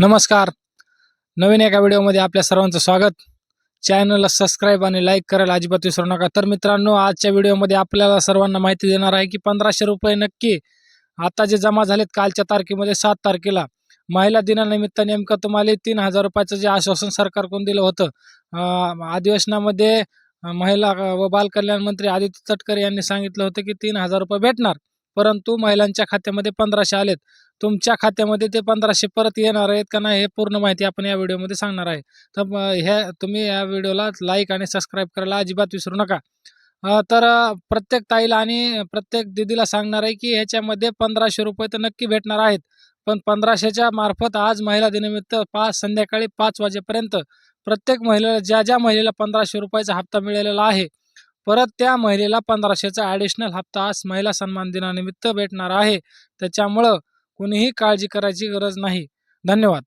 नमस्कार. नवीन एका व्हिडिओमध्ये आपल्या सर्वांचं स्वागत. चॅनलला सबस्क्राईब आणि लाईक करायला अजिबात विसरू नका. तर मित्रांनो आजच्या व्हिडिओमध्ये आपल्याला सर्वांना माहिती देणार आहे की पंधराशे रुपये नक्की आता जे जमा झालेत कालच्या तारखेमध्ये सात तारखेला. महिला दिनानिमित्त नेमकं तुम्हाला तीन हजार रुपयाचं जे आश्वासन सरकारकडून दिलं होतं अधिवेशनामध्ये महिला व बालकल्याण मंत्री आदित्य तटकरे यांनी सांगितलं होतं की तीन हजार रुपये भेटणार. परंतु महिलांच्या खात्यामध्ये पंधराशे आलेत. तुमच्या खात्यामध्ये ते पंधराशे परत येणार आहेत का नाही हे पूर्ण माहिती आपण या व्हिडिओमध्ये सांगणार आहे. तर ह्या तुम्ही या व्हिडिओला लाईक आणि सबस्क्राईब करायला अजिबात विसरू नका. तर प्रत्येक ताईला आणि प्रत्येक दिदीला सांगणार आहे की ह्याच्यामध्ये पंधराशे रुपये तर नक्की भेटणार आहेत. पण पंधराशेच्या मार्फत आज महिला दिनानिमित्त पाच संध्याकाळी पाच वाजेपर्यंत प्रत्येक महिलेला ज्या ज्या महिलेला पंधराशे रुपयाचा हप्ता मिळालेला आहे परत त्या महिलेला पंधराशेचा ॲडिशनल हप्ता आज महिला सन्मान दिनानिमित्त भेटणार आहे. त्याच्यामुळं कुणीही काळजी करायची गरज नाही. धन्यवाद.